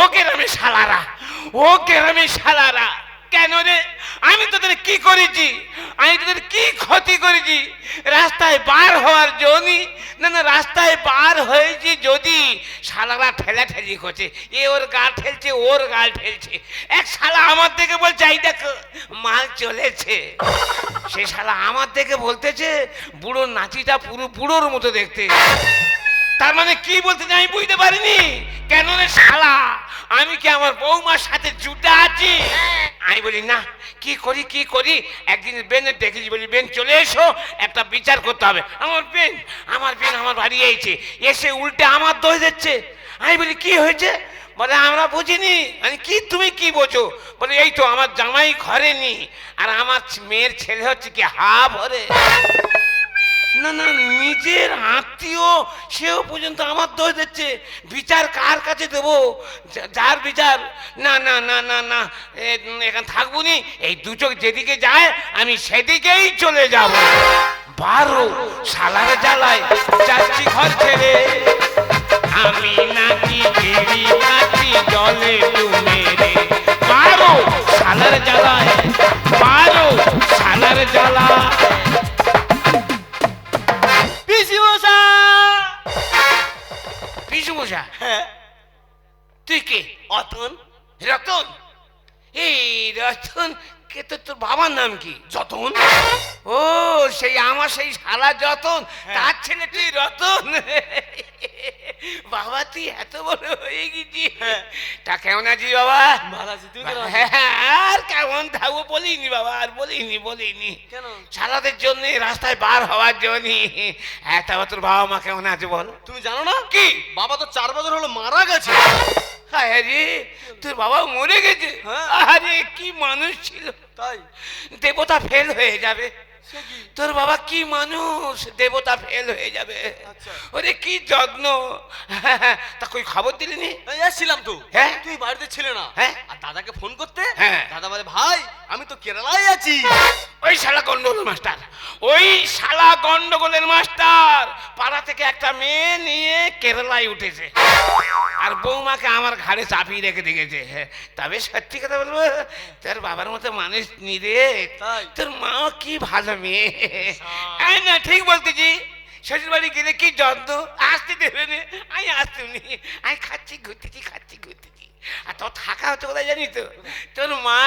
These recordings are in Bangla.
ও গ্রামে শালারা ও গ্রামে শালারা। কেন রে? আমি তোদের কি করেছি? আমি তোদের কি ক্ষতি করেছি? রাস্তায় বার হওয়ার জন্যই? না না, রাস্তায় বার হয়েছি যদি শালারা ঠেলা ঠেলি করছে। এ ওর গা ঠেলছে, ওর গা ঠেলছে। এক শালা আমার থেকে বলছে, এই দেখো, মাল চলেছে। সে শালা আমার থেকে বলতেছে বুড়োর নাচিটা পুরো, বুড়োর মতো দেখতে। তার মানে কি বলতে আমি বুঝতে পারিনি? কেন শালা, আমি কি আমার বৌমার সাথে জুটা আছি? আমি বলি, না, কি করি কি করি? একদিন বেনের দেখেছি বলি, বেন চলে এসো, একটা বিচার করতে হবে। আমার বেন আমার বেন আমার বাড়ি এসেছে, এসে উল্টে আমার দোষ দিচ্ছে। আমি বলি, কি হয়েছে? বলে, আমরা বুঝিনি। মানে কি, তুমি কি বোঝো? বলে, এই তো আমার জামাই ঘরে নি আর আমার মেয়ের ছেলে হচ্ছে কি হা ভরে। না না, নিজের আত্মীয় সেও পর্যন্ত আমার দোষ দিচ্ছে। বিচার কার কাছে দেব? যার বিচার? না না না না না এখানে থাকব নি। এই দু চোখ যেদিকে যায়, আমি সেদিকেই চলে যাব। বারো সালার জ্বালায় যাচ্ছি ঘর ছেড়ে। আমি নাকি জলে ডুবে রতন কে তো তোর বাবার নাম কি? যতন। ও সেই আমার সেই শালা যতন তার ছেলে তুই রতন। বাবা তুই এত বড় হয়ে গেছি হ্যাঁ। তা কেমন আছিস বাবা? হ্যাঁ, আর কেমন থাকব বলিনি বাবা আর বলিনি বলিনি। কেন? শালাদের জন্য রাস্তায় বার হওয়ার জন্য। হ্যাঁ তারপর তোর বাবা মা কেমন আছে বল? তুমি জানো না? কি? বাবা তো চার বছর হলো মারা গেছে। আরে তোর বাবা মরে গেছে। হ্যাঁ। আরে কি মানুষ ছিল। তাই। দেবতা ফেল হয়ে যাবে। তোর বাবা কি মানুষ? দেবতা ফেল হয়ে যাবে। আচ্ছা। ওরে কি যত্ন? তা কই খবর দিলি নি? এসছিলাম তো। হ্যাঁ? তুই বাড়িতে ছিলে না। হ্যাঁ? আর দাদাকে ফোন করতে? হ্যাঁ। দাদা বলে ভাই আমি তো কেরালায় আছি। ওই শালা গন্ডগোলের মাস্টার। ওই শালা গন্ডগোলের মাস্টার পাড়া থেকে একটা মেয়ে নিয়ে কেরালায় উঠেছে। আর বৌমাকে আমার ঘাড়ে চাপিয়ে রেখে দিয়েছে। তবে সত্যি কথা বলব তোর বাবার মতো মানুষ নি রে। তাই? তোর মাও কি ভালো মেয়ে এই না ঠিক বলতেছি। শ্বশুর বাড়ি গেলে কি যত্ন? আসতে দেবে না। আমি আসতে নি। আমি খাচ্ছি ঘুরতেছি খাচ্ছি ঘুরতেছি। আর তোর থাকা হচ্ছে কোথায় জানিস তো? তোর মা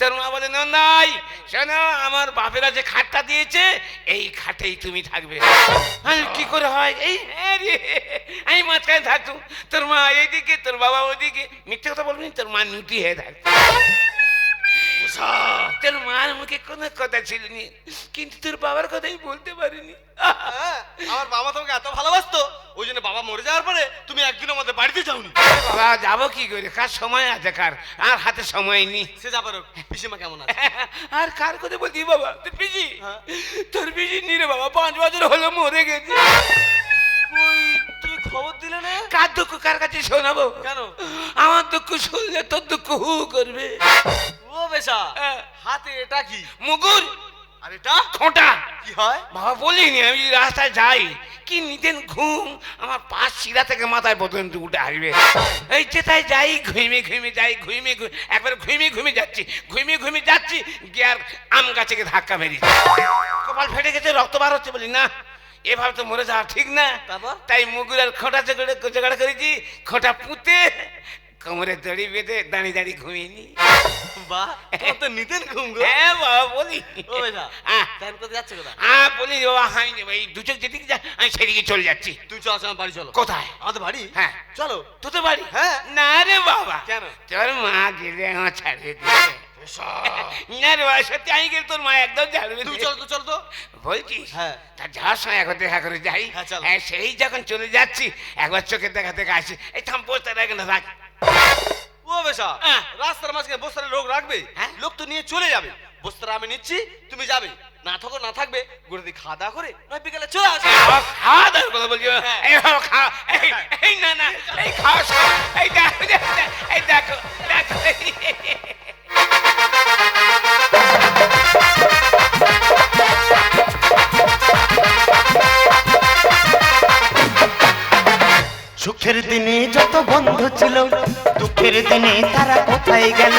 তোর মা বলে নন্দাই শোনো আমার বাপেরা যে খাটটা দিয়েছে এই খাটেই তুমি থাকবে। আমি কি করে হয়? এই হ্যাঁ রে। আমি মাঝখানে থাকতো তোর মা এইদিকে তোর বাবা ওইদিকে মিথ্যে কথা বলবি তোর মা নুটি হয়ে থাকতো তোর মার মুখে কোনো কথা ছিল নি কিন্তু তোর বাবার কথাই বলতে পারিনি আমার বাবা তোমাকে এত ভালোবাসতো ওই জন্য বাবা মরে যাওয়ার পরে তুমি একদিন আমাদের বাড়িতে যাওনি বাবা যাব কি করে কার সময় আছে কার আর হাতে সময় নেই সে যাবার পিসিমা কেমন আছে আর কার কথা বলছি বাবা তোর পিজি হ্যাঁ। তোর পিজি নিরে বাবা পাঁচ বছর হলো মরে গেছে খবর দিলে না কার দুঃখ কার কাছে শোনাবো কেন? আমার দুঃখ শুনলে তোর দুঃখ হু করবে বেশা হ্যাঁ। হাতে এটা কি? মুগুর। আর এটা? খোঁটা। কি হয়? বাবা বলিনি আমি রাস্তায় যাই কি নিতেন ঘুম? আমার পাশ শিরা থেকে মাথায় পর্যন্ত উঠে আসবে এই যেটাই যাই ঘুমে ঘুমে যাই ঘুমে একবার ঘুমে ঘুমে যাচ্ছি ঘুমে ঘুমে যাচ্ছি গিয়ে আর আম গাছে ধাক্কা মেরেছি। কপাল ফেটে গেছে রক্ত বার হচ্ছে বলি না এভাবে তো মরে যাওয়া ঠিক না? তাই মুগুর আর খোঁটা জোগাড় জোগাড় করেছি খোঁটা পুঁতে কোমরে দড়ি বেঁধে দাঁড়িয়ে দাঁড়িয়ে ঘুমিয়ে নি বাহ তো নিতেন ঘুম গো। হ্যাঁ বাবা বলি। ও তাই কোথায় যাচ্ছে কোথায়? হ্যাঁ বলি বাবা আমি এই দু চোখ যেদিকে যা আমি সেদিকে চলে যাচ্ছি। তুই চল আমার বাড়ি চলো। কোথায়? আমাদের বাড়ি? হ্যাঁ। চলো। তোদের বাড়ি? হ্যাঁ। না রে বাবা। কেন? তোর মা গেলে আমার ছাড়বে দিবে। না রে বাবা সত্যি আমি গেলে তোর মা একদম ছাড়বে তুমি দিবে। তো চলো তো। বলছিস? হ্যাঁ। তা যাওয়ার সময় দেখা করে যাই। হ্যাঁ, চলো। হ্যাঁ সেই যখন চলে যাচ্ছি একবার চোখে দেখা থেকে আসি। এই থাম পোস্টার রাখ না রাখ ও বেশা হ্যাঁ। রাস্তার মাঝখানে বস্তারে লোক রাখবে হ্যাঁ। লোক তো নিয়ে চলে যাবে বস্তারা আমি নিচ্ছি তুমি যাবে না থাকো না থাকবে ঘুরে দিয়ে খাওয়া দাওয়া করে না বিকালে চলে আসবে খাওয়া দাওয়ার কথা বলছি হ্যাঁ। এই বাবা, খাওয়া এই এই না না এই খাওয়া এই দেখো দেখো, দেখো, এই দেখো দেখো সুখের দিনে যত বন্ধু ছিল দুঃখের দিনে তারা কোথায় গেল?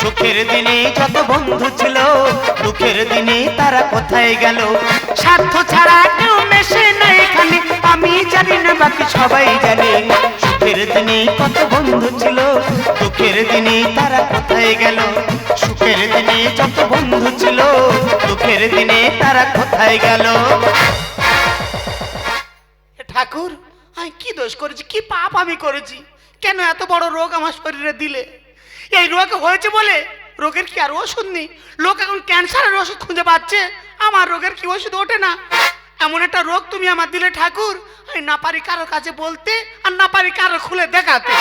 সুখের দিনে যত বন্ধু ছিল, দুঃখের দিনে তারা কোথায় গেল? স্বার্থ ছাড়া কেউ মেশে না এখানে আমি জানি না, বাকি সবাই জানে। সুখের দিনে কত বন্ধু ছিল, দুঃখের দিনে তারা কোথায় গেল? সুখের দিনে যত বন্ধু ছিল, দুঃখের দিনে তারা কোথায় গেল? ঠাকুর, আমি কি দোষ করেছি? কি পাপ আমি করেছি? কেন এত বড় রোগ আমার শরীরে দিলে? এই রোগ হয়েছে বলে রোগের কি আর ওষুধ নেই? লোক এখন ক্যান্সারের ওষুধ খুঁজে পাচ্ছে। আমার রোগের কি ওষুধ ওঠে না? এমন একটা রোগ তুমি আমার দিলে ঠাকুর, আমি না পারি কারোর কাছে বলতে আর না পারি কারও খুলে দেখাতে।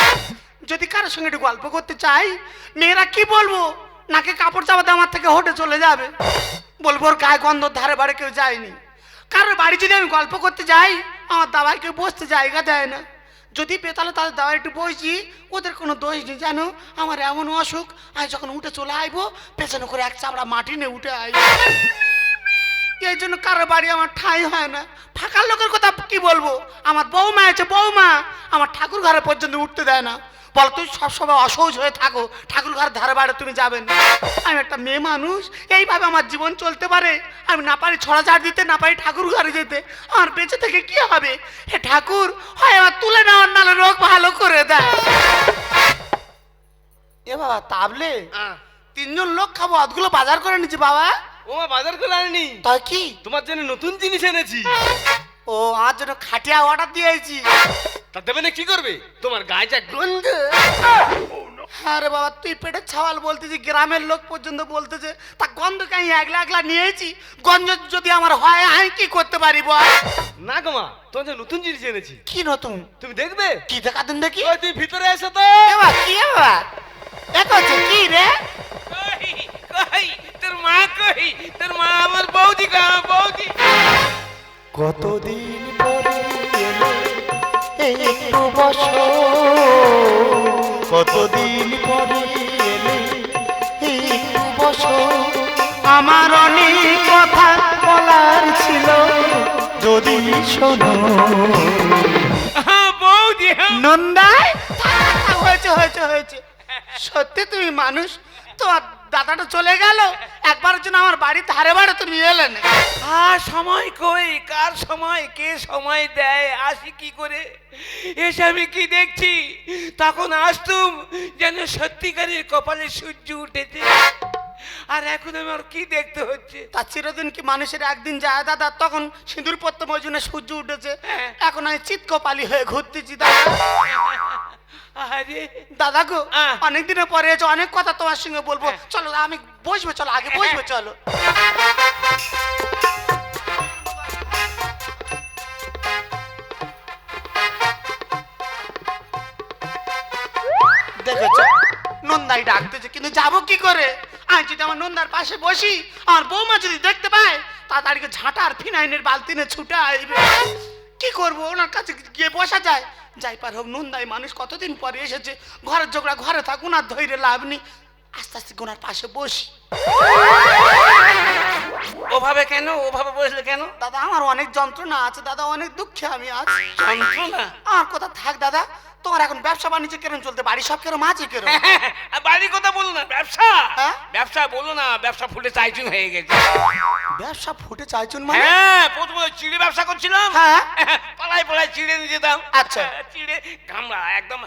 যদি কারোর সঙ্গে একটু গল্প করতে চাই, মেয়েরা কি বলব? নাকে কাপড় চাপাতে আমার থেকে হোটে চলে যাবে? বলব, ওর গায়ে গন্ধ ধারে বাড়ে কেউ যায়নি। কারোর বাড়ি যদি আমি গল্প করতে যাই, আমার দাবাই কেউ বসতে জায়গা দেয় না। যদি পেতালে তাদের দাওয়া একটু বসছি ওদের কোনো দোষ নেই, জানো? আমার এমন অসুখ, আমি যখন উঠে চলে আইবো, পেছনে করে এক চামড়া মাটি নিয়ে উঠে আইব। এই জন্য কারও বাড়ি আমার ঠাঁই হয় না। ফাঁকার লোকের কথা কি বলব? আমার বৌমা আছে বৌমা আমার ঠাকুর ঘরে পর্যন্ত উঠতে দেয় না। বল তুই সবসময় অসহজ হয়ে থাকো। ঠাকুর ঘর ধারে বাড়ে তুমি যাবেন না। আমি একটা মেয়ে মানুষ এইভাবে আমার জীবন চলতে পারে। আমি না পারি ছড়া ঝাড় দিতে না পারি ঠাকুর ঘরে যেতে। আমার বেঁচে থেকে কি হবে? হে ঠাকুর হয় আমার তুলে নেওয়ার নালে রোগ ভালো করে দেয়। এ বাবা তাবলে? আহ, তিনজন লোক খাব অতগুলো বাজার করে নিচ্ছি বাবা। ও মা বাজার করে আনিনি তাই কি? তোমার জন্য নতুন জিনিস এনেছি। ও আমার জন্য খাটিয়া অর্ডার দিয়েছি তা দেবে না কি করবে? তোমার গায়ে যা গন্ধ। আরে বাবা তুই পেটের ছাওয়াল বলতেছি গ্রামের লোক পর্যন্ত বলতেছে তা গন্ধকে আমি একলা একলা নিয়েছি গন্ধ যদি আমার হয় আমি কি করতে পারি বল? না গো মা তোমার জন্য নতুন জিনিস এনেছি। কি নতুন? তুমি দেখবে? কি দেখাতেন দেখি? ওই তুমি ভিতরে এসো তো। বাবা কি বাবা? দেখো কি রে? কই কই তোর মা কই? তোর মা আমার বৌদি কই আমার বৌদি। কতদিন পরে একটু বসো। কতদিন পরে একটু বসো। আমার অনেক কথা বলার ছিল যদি শোনো। বৌদি হ্যাঁ নন্দাই হয়েছে হয়েছে হয়েছে। সত্যি তুমি মানুষ তোমার দাদাটা চলে গেল। একবারের জন্য আমার বাড়ি ধারে বাড়ে তুমি এলে না আর সময় কই? কার সময়? কে সময় দেয়? আসি কি করে? এসে আমি কি দেখছি? তখন আসতুম যেন সত্যিকারের কপালে সূর্য উঠেছে। আর এখন আমার কি দেখতে হচ্ছে? তা চিরদিন কি মানুষের একদিন যায় দাদা? তখন সিঁদুর পত্তম ওই জন্য সূর্য উঠেছে। হ্যাঁ। এখন আমি চিৎকপালি হয়ে ঘুরতেছি দাদা। আরে দাদা গো আহ। অনেক দিনের পরে এসে অনেক কথা তোমার সঙ্গে বলব। হ্যাঁ। চলো আমি বসবো চলো আগে বসবো চলো। দেখেছ? নন্দাই ডাকতেছে কিন্তু যাব কি করে? আমি যদি আমার নন্দার পাশে বসি আমার বৌমা যদি দেখতে পায় তাড়াতাড়ি ঝাঁটা আর ফিনাইনের বালতিনে ছুটে আসবে কি করব? ওনার কাছে গিয়ে বসা যায়। যাই পার হোক, নন্দাই মানুষ কতদিন পরে এসেছে? ঘরের ঝগড়া, ঘরে থাকুন আর ধৈর্য লাভ নেই। আস্তে আস্তে গোনার পাশে বসি। ওভাবে কেন? ওভাবে বসলে কেন? দাদা আমার অনেক যন্ত্রণা আছে দাদা অনেক দুঃখে আমি আছি। যন্ত্রণা? আর কথা থাক দাদা তোমার এখন ব্যবসা বাণিজ্য কেরম চলতে? বাড়ি সব কেরম আছে কেরম? আর বাড়ির কথা বলো না ব্যবসা? হ্যাঁ? ব্যবসা বলো না ব্যবসা ফুটে চাইচুন হয়ে গেছে। ব্যবসা ফুটে চাইছুন মানে? হ্যাঁ প্রথমে চিড়ে ব্যবসা করছিলাম। হ্যাঁ। পালাই পালাই চিড়ে নিয়ে যেতাম। আচ্ছা। চিড়ে গামলা একদম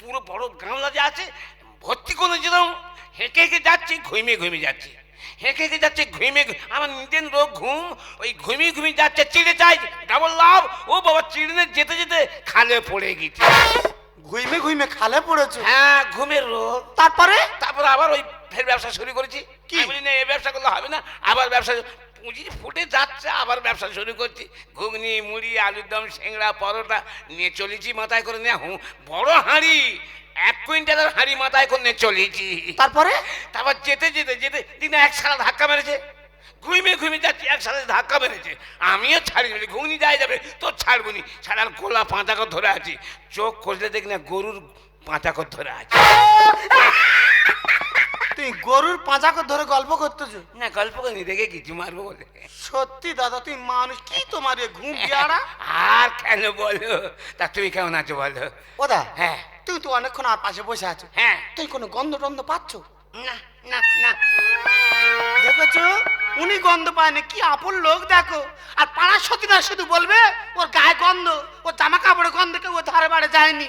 পুরো বড় গামলা যে আছে ভর্তি করে যেতাম। হেঁকে হেঁকে যাচ্ছি ঘুমিয়ে ঘুমিয়ে যাচ্ছি। হেঁকে হেঁকে যাচ্ছে ঘুমিয়ে ঘু- আমার নিজের রোগ ঘুম ওই ঘুমিয়ে ঘুমিয়ে যাচ্ছে চিড়ে চাই ডাবল লাভ ও বাবা চিড়ে যেতে যেতে খালে পড়ে গেছে। ঘুইমে ঘুইমে খালে পড়েছো? হ্যাঁ ঘুমের রোগ। তারপরে? তারপর আবার ওই ফের ব্যবসা শুরু করেছি। কি? বলি না এই ব্যবসা করলে হবে না আবার ব্যবসা পুঁজি ফুটে যাচ্ছে আবার ব্যবসা শুরু করছি। ঘুগনি মুড়ি আলুর দম সিংড়া পরোটা নিয়ে চলেছি মাথায় করে নিয়ে হুঁ বড় হাঁড়ি এক কুইন্টালের হাঁড়ি মাথায় করে চলেছি। তারপরে? তারপর যেতে যেতে যেতে দিনে এক সালা ধাক্কা মেরেছে। ঘুমিয়ে ঘুমিয়ে যাচ্ছি এক সাথে ধাক্কা মেরেছে। আমিও ছাড়ি মেরে ঘুগনি যাই যাবে তোর ছাড়বনি। সারার গোলা পাঁচাকর ধরে আছি। চোখ খুঁজলে দেখি না গরুর পাঁচাকর ধরে আছে। তুমি গরুর পাঁচাকে ধরে গল্প করতেছো? না গল্প করিনি দেখে কিছু মারবো বলে। সত্যি দাদা তুমি মানুষ কি তোমার ঘুম বিয়ারা আর কেন বলো? তা তুমি কেমন আছো বলো? ওদা হ্যাঁ। তুমি তো অনেকক্ষণ আর পাশে বসে আছো। হ্যাঁ। তুই কোনো গন্ধ টন্ধ পাচ্ছ? না না না। দেখেছ? উনি গন্ধ পায়নি কি আপন লোক দেখো। আর পাড়ার সতীরা শুধু বলবে ওর গায়ে গন্ধ ওর জামা কাপড়ে গন্ধ কেউ ও ধারে বাড়ে যায়নি।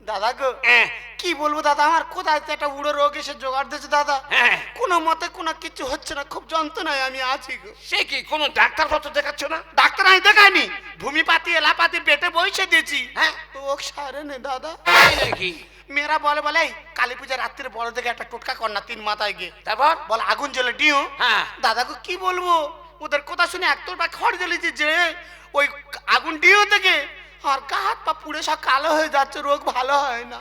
দাদা গো হ্যাঁ। কি বলব দাদা? আমার কোথায় তো একটা উড়ো রোগ এসে জোগাড় দিয়েছে দাদা? হ্যাঁ। কোনো মতে কোনো কিছু হচ্ছে না খুব যন্ত্রণায় আমি আছি গো। সে কি কোনো ডাক্তার পত্র দেখাচ্ছ না? ডাক্তার আমি দেখাইনি ভূমিপাতি এলাপাতি পেটে বসে দিয়েছি। হ্যাঁ। তো ও সারে নে দাদা। নাকি? মেয়েরা বলে বলে কালী পূজার রাত্রির বড় থেকে একটা টোটকা কর না তিন মাথায় গিয়ে। তারপর? বল আগুন জ্বলে ডিও হ্যাঁ। দাদাকে কি বলব? ওদের কথা শুনে এক তোরটা খড় জ্বলেছে যে ওই আগুন ডিও থেকে আর গা হাত পা পুড়ে সব কালো হয়ে যাচ্ছে রোগ ভালো হয় না।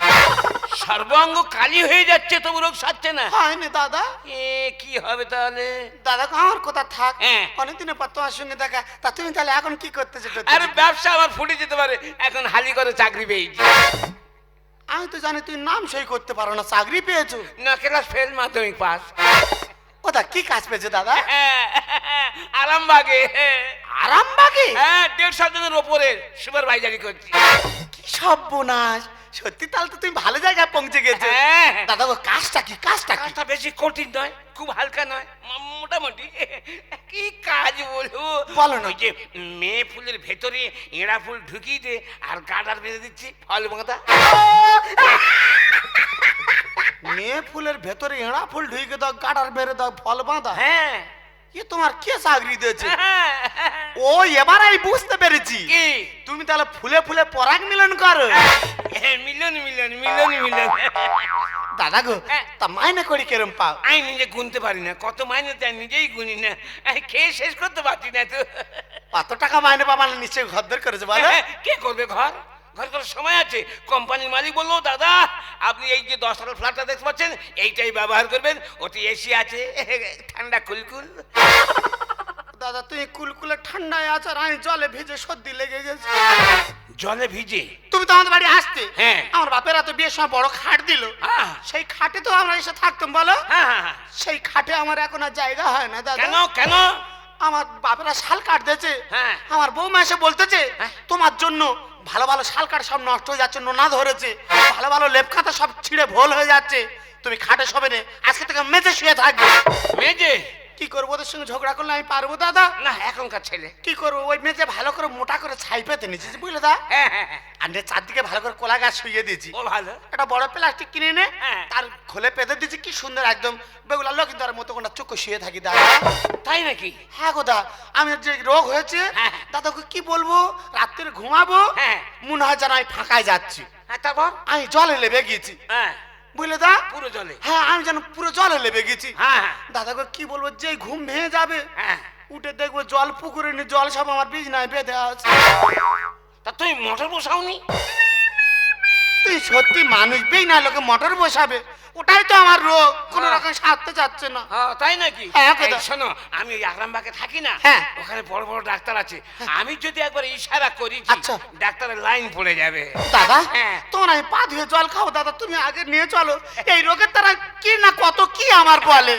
সর্বাঙ্গ কালি হয়ে যাচ্ছে তবু রোগ সারছে না। হয় না দাদা। এ কি হবে তাহলে? দাদা আমার কথা থাক। হ্যাঁ। অনেকদিনের পর তোমার সঙ্গে দেখা। তা তুমি তাহলে এখন কি করতেছো টোটকা? আরে ব্যবসা আমার ফুটে যেতে পারে। এখন হালি করে চাকরি পেয়েছি আমি তো জানি তুই নাম সই করতে পারো না চাকরি পেয়েছ। না ক্লাস ফেল মাধ্যমিক পাস ওটা কি কাজ পেয়েছে দাদা? আরামবাগে। আরামবাগে? হ্যাঁ দেড়শো জনের ওপরে সুপারভাইজারি করছি। কি সর্বনাশ। সত্যি তাহলে তো তুমি ভালো জায়গায় পৌঁছে গেছো। হ্যাঁ। দাদা ও কাজটা কি কাজটা কাজটা বেশি কঠিন নয় খুব হালকা নয়। মোটামুটি। কি কাজ বলব? বলো না। যে মেয়ে ফুলের ভেতরে এঁড়া ফুল ঢুকিয়ে দে আর গাডার বেঁধে দিচ্ছি। ফল বাঁধা মেয়ে ফুলের ভেতরে এড়া ফুল ঢুকে দাও গাডার মেরে দাও ফল বাঁধা। হ্যাঁ। এ তোমার কে চাকরি দিয়েছে? হ্যাঁ। ও এবার আমি বুঝতে পেরেছি। কি? তুমি তাহলে ফুলে ফুলে পরাগ মিলন করো। হ্যাঁ, মিলন মিলন মিলন মিলন। দাদা গো হ্যাঁ। তা মাইনে করি কেরম পাও? আমি নিজে গুনতে পারি না কত মাইনে তাই নিজেই গুনি না। খেয়ে শেষ করতে পারছি না তো। কত টাকা মাইনে পাবা নিশ্চয়ই ঘরদর করেছে বলো। কে করবে ঘর? ঘর করার সময় আছে। কোম্পানির মালিক বলল দাদা আপনি এই যে দশ টাকার ফ্ল্যাটটা দেখতে পাচ্ছেন এইটাই ব্যবহার করবেন। ওতে এসি আছে। ঠান্ডা কুলকুল দাদা তুমি কুলকুলে ঠান্ডায় আছো আর আমি জলে ভিজে সর্দি লেগে গেছে। জলে ভিজে? তুমি তো আমাদের বাড়ি আসতে। হ্যাঁ। আমার বাপেরা তো বিয়ের সময় বড় খাট দিল। সেই খাটে তো আমরা এসে থাকতাম বলো। হ্যাঁ, হ্যাঁ, হ্যাঁ। সেই খাটে আমার এখন আর জায়গা হয় না দাদা। কেন কেন? আমার বাপেরা শাল কাট দিয়েছে হ্যাঁ। আমার বৌমা এসে বলতেছে। তোমার জন্য ভালো ভালো শাল কাঠ সব নষ্ট হয়ে যাচ্ছে, নোনা ধরেছে, ভালো ভালো লেপ খাতা সব ছিঁড়ে ভোল হয়ে যাচ্ছে, তুমি খাটে শোবে নে, আজকে থেকে মেঝে শুয়ে থাকবে। মেজে? কি করব? ওদের সঙ্গে ঝগড়া করলে আমি পারব দাদা? না এখনকার ছেলে। কি করব? ওই মেঝে ভালো করে মোটা করে ছাই পেতে নিচ্ছি বুঝলে দা? হ্যাঁ হ্যাঁ হ্যাঁ। আর চারদিকে ভালো করে কোলা গাছ শুয়ে দিয়েছি। ও ভালো। একটা বড় প্লাস্টিক কিনে এনে হ্যাঁ। তার খোলে পেতে দিয়েছি কি সুন্দর একদম। বেগুলা লক্ষ্মী তার মতো কোনটা চোখ শুয়ে থাকি দাদা। তাই নাকি? হ্যাঁ গোদা আমি যে রোগ হয়েছে হ্যাঁ। দাদাকে কি বলব? রাত্রে ঘুমাবো। মনে হয় যেন আমি ফাঁকায় যাচ্ছি। হ্যাঁ তারপর? আমি জলে লেবে গিয়েছি। হ্যাঁ। বুঝলে দা? পুরো জলে। হ্যাঁ আমি যেন পুরো জলে লেবে গেছি। হ্যাঁ হ্যাঁ। দাদাকে কি বলব যে ঘুম ভেঙে যাবে হ্যাঁ উঠে দেখব জল পুকুরে নি জল সব আমার বীজ নাই বেঁধে আছে। তা তুই মোটর বসাওনি? তুই সত্যি মানুষ বেই না লোকে মোটর বসাবে। ওটাই তো আমার রোগ কোনো হ্যাঁ। রকম সারতে চাচ্ছে না হ্যাঁ, তাই নাকি হ্যাঁ। শোনো আমি ওই আরামবাগে থাকি না হ্যাঁ। ওখানে বড় বড় ডাক্তার আছে আমি যদি একবার ইশারা করি আচ্ছা। ডাক্তারের লাইন পড়ে যাবে দাদা। তোমার আমি পা ধুয়ে জল খাও দাদা তুমি আগে নিয়ে চলো এই রোগের তারা কি না কত কি আমার বলে